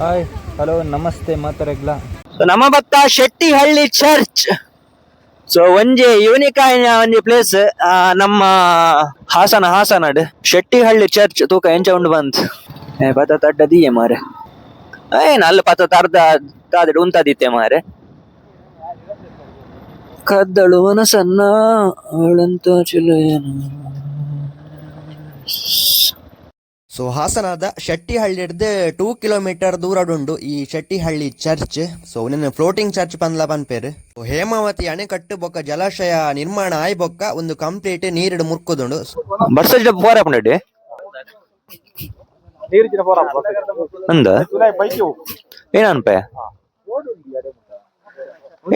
Hi hello ನಮಸ್ತೆ, ಮಾತಾರೆಗ್ಲ. ನಮ್ಮ ಬತ್ತ ಶೆಟ್ಟಿಹಳ್ಳಿ ಚರ್ಚ್ ಸೊ ಒಂಜಿ ಯೂನಿಕ್ ಒಂದು ಪ್ಲೇಸ್ ನಮ್ಮ ಹಾಸನ, ಹಾಸನಡ್. ಶೆಟ್ಟಿಹಳ್ಳಿ ಚರ್ಚ್ ತೂಕ ಎಂಚ ಉಂಡು ಬಂತ್. ಏ ತಡ್ಡ ದಿಯೆ ಮಾರೆ. ಏನ್ ಅಲ್ಲಿ ಪತ ತರ್ದ ಉಂತ ಉಂತದಿತ್ತೆ ಮಾರೆ. ಕದ್ದಳು ಮನಸನ್ನ ಅವಳಂತ ಚಿಲೆಯನ. ಸೊ ಹಾಸನದ ಶೆಟ್ಟಿಹಳ್ಳಿ ಹಿಡ್ದು ಟೂ ಕಿಲೋಮೀಟರ್ ದೂರಡುಂಡು ಈ ಶೆಟ್ಟಿಹಳ್ಳಿ ಚರ್ಚ್. ಸೊ ನಿನ್ನ ಫ್ಲೋಟಿಂಗ್ ಚರ್ಚ್ ಪಂದ್ಲ ಪನ್ಪೇರು ಸೊ ಹೇಮಾವತಿ ಅಣೆಕಟ್ಟು ಬೊಕ್ಕ ಜಲಾಶಯ ನಿರ್ಮಾಣ ಆಯ್ ಬೊಕ್ಕ ಒಂದು ಕಂಪ್ಲೀಟ್ ನೀರಿಡು ಮುರ್ಕುದುಂಡು. ಪೋರ ಅಂದ ಏನನ್ಪೆ?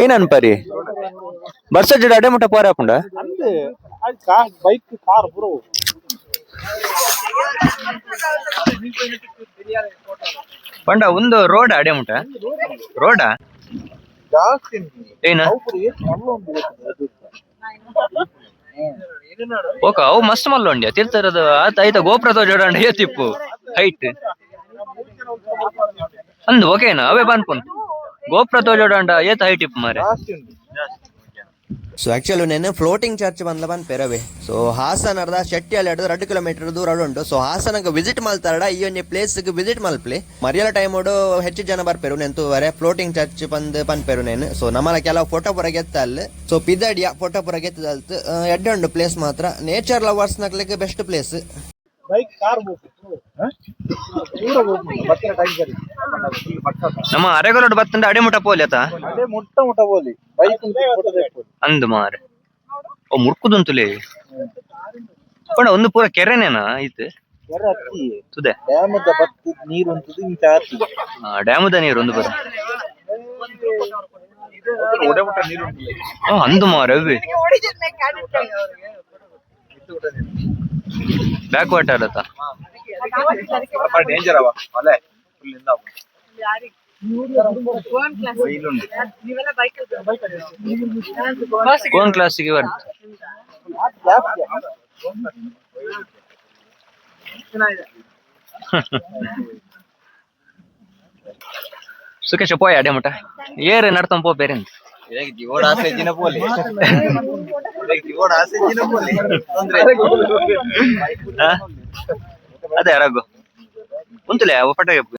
ಏನನ್ಪರಿ ಬರ್ಸಜ್ ಅಡೆ ಮುಟ್ಟ ಪೋರ ಪುಂಡ? ಬೈಕ್ ಕಾರ್ ಪೂರ ಪಂಡ ಒಂದು ರೋಡ್ ಅಡೆ ಮುಟ. ರೋಡ? ಏನ? ಓಕ, ಅವು ಮಸ್ತ್ ಮಲ್ಲೊಂಡ್ಯ ತಿರ್ತರದು ಆತ ಐತ ಗೋಪುರ ಜೋಡಂಡ ಏತಿಪ್ಪು ಹೈಟ್ ಅಂದ್ ಓಕೆನಾ ಅವೇ ಬನ್ಪುನ್ ಗೋಪುರ ಜೋಡಂಡ ಏತ ಹೈಟ್ ಇಪ್ಪು ಮಾರೆ. ಸೊ ಆಕ್ಚುಲಿ ನೆನ್ನೆ ಫ್ಲೋಟಿಂಗ್ ಚರ್ಚ್ ಬಂದ ಬಂದು ಪೆರವೆ ಸೊ ಹಾಸನದ ಶೆಟ್ಟಿಯಲ್ಲಿ ಹಿಡಿದು ಎರಡು ಕಿಲೋಮೀಟರ್ ದೂರ ಉಂಟು ಸೊ ಹಾಸನಗ ವಿಸಿಟ್ ಮಾಡ್ತಾರಡ ಈ ಒಂದು ಪ್ಲೇಸ್ ವಿಸಿಟ್ ಮಲ್ಪ್ಲಿ. ಮರಿಯಲ ಟೈಮ್ ಹೆಚ್ಚು ಜನ ಬರ್ಪೇರು ನೆಂತು ವರೆ ಫ್ಲೋಟಿಂಗ್ ಚರ್ಚ್ ಬಂದ್ ಪನ್ಪೇರು ನೇನು ಸೊ ನಮ್ಮಲ್ಲ ಕೆಲವು ಫೋಟೋ ಪುರ ಗೆತ್ತ ಅಲ್ಲಿ ಸೊ ಪಿದಡಿಯ ಫೋಟೋ ಪುರ ಗೆತ್ತದಲ್ತು ಉಂಡು ಪ್ಲೇಸ್ ಮಾತ್ರ. ನೇಚರ್ ಲವರ್ಸ್ ನಕ್ಲಿಕ್ಕೆ ಬೆಸ್ಟ್ ಪ್ಲೇಸ್ ಬೈಕ್ ಕಾರ್ ನಮ್ಮ ಅರೆಗಲೋಡ್ ಬತ್ತಂಡ ಅಡಿ ಮುಟ್ಟ ಪೋಲಿ ಆತ? ಅದೇ ಮುಟ್ಟ ಮುಟ್ಟ ಪೋಲಿ. ಬೈಕ್ ಅಂದ್ ಮಾರೆ. ಓ ಮುರ್ಕುದುಂತುಲೆ ಪಂಡ ಒಂದು ಪೂರ ಕೆರೆನೇನ ಐತೆ ತುದೆ. ಡ್ಯಾಮದ ಬತ್ತಿ ನೀರು ಇಂಚ ಡ್ಯಾಮದ ನೀರು ಒಂದು ಬರ ಅಂದು ಮಾರೆ ಬ್ಯಾಕ್ ವಾಟರ್ ಆತ? ಡೇಂಜರ್ ಅವ ಅಲ್ಲೇ ಫುಲ್ ಇಂದ ಕೋನ್ ಕ್ಲಾಸಿಗೆ ಸುಖೇಶ ಪೋಯ ಅಡೆ ಮಟ ಏರ್ ನಡ್ತಂ ಪೋ ಬೇರೆ ಜೀವನ ಆಸೆ ದಿನ ಪೋಲಿ? ಜೀವನ ಆಸೆ ಬೋಲಿ ತೊಂದ್ರೆ ಅದೇ ರಘು ಕುಂತಲೇ ಒಪ್ಪಟ